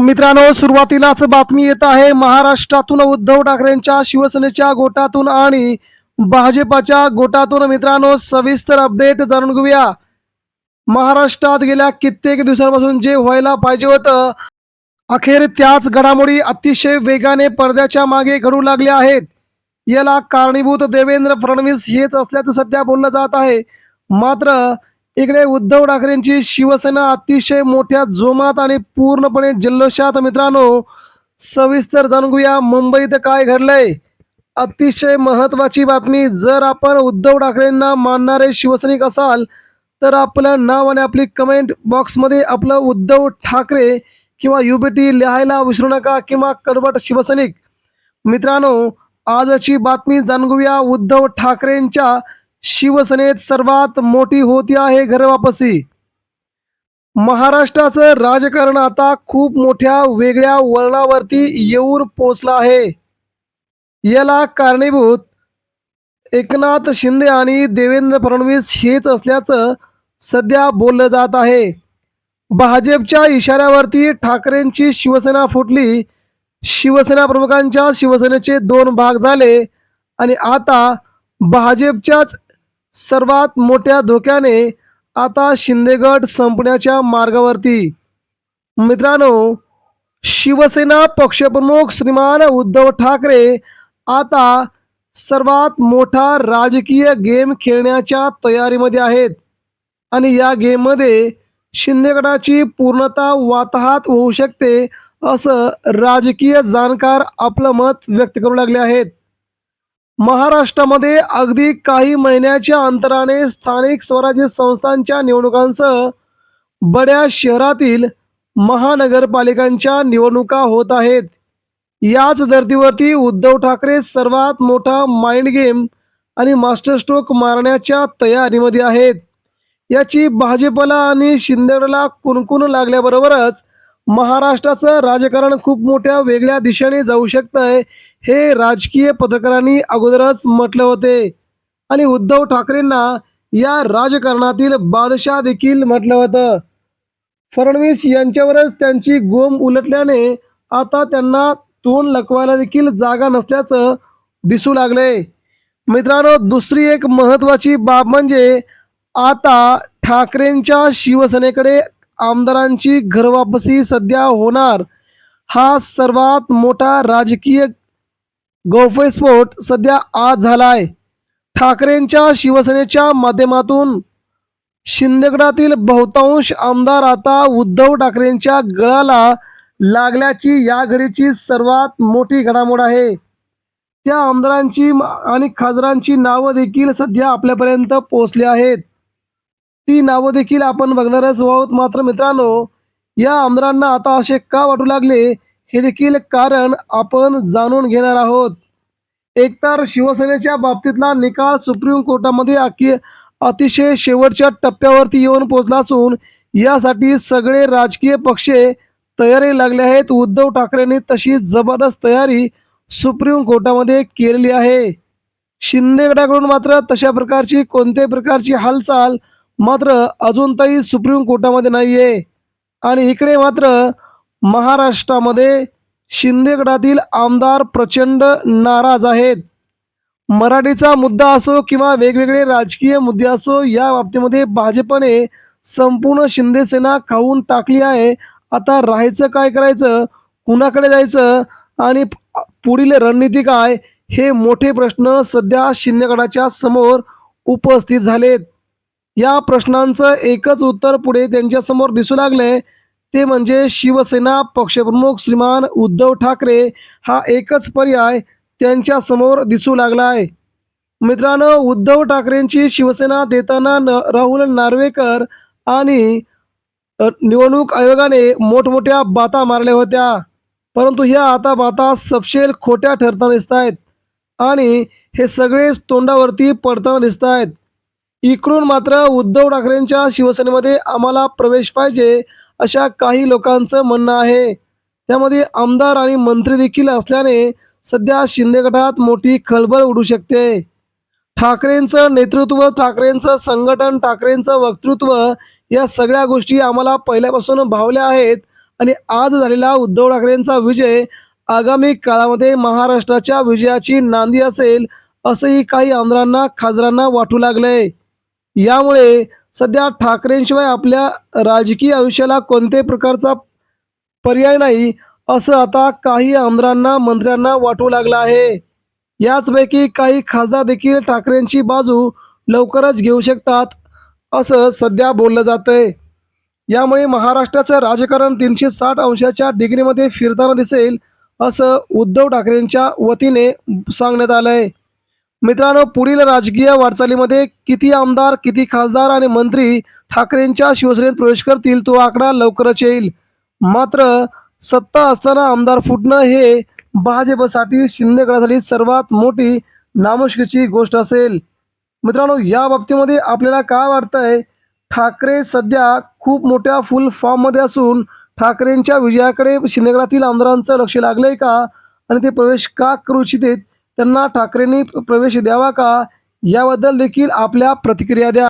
मित्रांनो सुरुवातीलाच बातमी येत आहे महाराष्ट्रातून उद्धव ठाकरेंच्या शिवसेनेच्या गोटातून आणि भाजपाच्या गोटातून. मित्रांनो सविस्तर अपडेट जाणून घेऊया. महाराष्ट्रात गेल्या कित्येक दिवसांपासून जे व्हायला पाहिजे होतं अखेर त्याच घडामोडी अतिशय वेगाने पडद्याच्या मागे घडू लागल्या आहेत. याला कारणीभूत देवेंद्र फडणवीस हेच असल्याचं सध्या बोललं जात आहे. मात्र इकडे उद्धव ठाकरेंची शिवसेना अतिशय मोठ्या जोमात आणि पूर्णपणे जल्लोषात मित्रांनो सविस्तर जाणून घेऊया मुंबईत काय घडलंय. अतिशय महत्वाची बातमी जर आपण उद्धव ठाकरेंना मानणारे शिवसैनिक असाल तर आपलं नाव आणि आपली कमेंट बॉक्समध्ये आपलं उद्धव ठाकरे किंवा युबीटी लिहायला विसरू नका किंवा कडवट शिवसैनिक. मित्रांनो आजची बातमी जाणून घेऊया उद्धव ठाकरेंच्या शिवसेनेत सर्वात मोठी होती आहे घरवापसी. महाराष्ट्राचं राजकारण आता खूप मोठ्या वेगळ्या वळणावरती येऊन पोचलं आहे. याला कारणीभूत एकनाथ शिंदे आणि देवेंद्र फडणवीस हेच असल्याचं सध्या बोललं जात आहे. भाजपच्या इशाऱ्यावरती ठाकरेंची शिवसेना फुटली. शिवसेना प्रमुखांच्या शिवसेनेचे दोन भाग झाले आणि आता भाजपच्याच सर्वात मोठ्या धोक्याने आता शिंदेगड संपण्याच्या मार्गावरती. मित्रांनो शिवसेना पक्षप्रमुख श्रीमान उद्धव ठाकरे आता सर्वात मोठा राजकीय गेम खेळण्याच्या तयारीमध्ये आहेत. आणि या गेममध्ये शिंदेगडाची पूर्णता वाताहात होऊ शकते असं राजकीय जाणकार आपलं मत व्यक्त करू लागले आहेत. महाराष्ट्रामध्ये अगदी काही महिन्याच्या अंतराने स्थानिक स्वराज्य संस्थांच्या निवडणुकांसह बड्या शहरातील महानगरपालिकांच्या निवडणुका होत आहेत. याच धर्तीवरती उद्धव ठाकरे सर्वात मोठा माइंड गेम आणि मास्टर स्ट्रोक मारण्याच्या तयारीमध्ये आहेत. याची भाजपला आणि शिंदेला कुणकुण लागल्याबरोबरच महाराष्ट्राचं राजकारण खूप मोठ्या वेगळ्या दिशेने जाऊ शकतंय हे राजकीय पत्रकारांनी अगोदरच म्हटलं होते. आणि उद्धव ठाकरेंना या राजकारणातील बादशाह देखील म्हटलं होतं. फडणवीस यांच्यावरच त्यांची गोम उलटल्याने आता त्यांना तोंड लकवायला देखील जागा नसल्याचं दिसू लागले. मित्रांनो दुसरी एक महत्वाची बाब म्हणजे आता ठाकरेंच्या शिवसेनेकडे आमदारांची घरवापसी सध्या होणार. हा सर्वात मोठा राजकीय गौफस्फोट सध्या आज झालाय. ठाकरेंच्या शिवसेनेच्या माध्यमातून शिंदेगडातील बहुतांश आमदार आता उद्धव ठाकरेंच्या गळाला लागल्याची या घडीची सर्वात मोठी घडामोड आहे. त्या आमदारांची आणि खासदारांची नावं देखील सध्या आपल्यापर्यंत पोहोचली आहेत. ती नावं देखील आपण बघणारच आहोत. मात्र मित्रांनो या आमदारांना आता असे का वाटू लागले हे देखील कारण आपण जाणून घेणार आहोत. एकतर शिवसेनेच्या बाबतीतला निकाल सुप्रीम कोर्टामध्ये अकी अतिशय शेवटच्या टप्प्यावरती येऊन पोहोचला असून यासाठी सगळे राजकीय पक्ष तयारी लागले आहेत. उद्धव ठाकरेंनी तशी जबरदस्त तयारी सुप्रीम कोर्टामध्ये केलेली आहे. शिंदे गटाकडून मात्र तशा प्रकारची कोणत्याही प्रकारची हालचाल मात्र अजून तरी सुप्रीम कोर्टामध्ये नाही आहे आणि इकडे मात्र महाराष्ट्रामध्ये शिंदे गटातील आमदार प्रचंड नाराज आहेत. मराठीचा मुद्दा असो किंवा वेगवेगळे राजकीय मुद्दे असो या बाबतीमध्ये भाजपने संपूर्ण शिंदे सेना खाऊन टाकली आहे. आता राहायचं काय करायचं? कुणाकडे जायचं? आणि पुढील रणनीती काय? हे मोठे प्रश्न सध्या शिंदे गटाच्या समोर उपस्थित झालेत. या प्रश्नांचं एकच उत्तर पुढे त्यांच्यासमोर दिसू लागले. ते म्हणजे शिवसेना पक्षप्रमुख श्रीमान उद्धव ठाकरे हा एकच पर्याय त्यांच्यासमोर दिसू लागला आहे मित्रांनो उद्धव ठाकरेंची शिवसेना देताना न राहुल नार्वेकर आणि निवडणूक आयोगाने मोठमोठ्या बाता मारल्या होत्या. परंतु ह्या आता बाता सपशेल खोट्या ठरताना दिसत आहेत आणि हे सगळे तोंडावरती पडताना दिसत आहेत इकडून मात्र उद्धव ठाकरेंच्या शिवसेनेमध्ये आम्हाला प्रवेश पाहिजे अशा काही लोकांचं म्हणणं आहे. त्यामध्ये आमदार आणि मंत्री देखील असल्याने सध्या शिंदे गटात मोठी खळबळ उडू शकते. ठाकरेंचं नेतृत्व ठाकरेंचं संघटन ठाकरेंचं वक्तृत्व या सगळ्या गोष्टी आम्हाला पहिल्यापासून भावल्या आहेत आणि आज झालेला उद्धव ठाकरेंचा विजय आगामी काळामध्ये महाराष्ट्राच्या विजयाची नांदी असेल असंही काही आमदारांना खासदारांना वाटू लागलंय. यामुळे सध्या ठाकरेंशिवाय आपल्या राजकीय आयुष्याला कोणत्याही प्रकारचा पर्याय नाही असं आता काही आमदारांना मंत्र्यांना वाटू लागलं आहे. याचपैकी काही खासदार देखील ठाकरेंची बाजू लवकरच घेऊ शकतात असं सध्या बोललं जातंय. यामुळे महाराष्ट्राचं राजकारण तीनशे साठ अंशाच्या डिग्रीमध्ये फिरताना दिसेल असं उद्धव ठाकरेंच्या वतीने सांगण्यात आलंय. मित्रांनो पुढील राजकीय वाटचालीमध्ये किती आमदार किती खासदार आणि मंत्री ठाकरेंच्या शिवसेनेत प्रवेश करतील तो आकडा लवकरच येईल. मात्र सत्ता असताना आमदार फुटणं हे भाजपसाठी शिंदे गडासाठी सर्वात मोठी नामुष्कीची गोष्ट असेल. मित्रांनो या बाबतीमध्ये आपल्याला काय वाटतंय? ठाकरे सध्या खूप मोठ्या फुल फॉर्ममध्ये असून ठाकरेंच्या विजयाकडे शिंदेगडातील आमदारांचं लक्ष लागलंय का? आणि ते प्रवेश का करू इच्छितेत त्यांना ठाकरेंनी प्रवेश द्यावा का? याबद्दल देखील आपल्या प्रतिक्रिया द्या.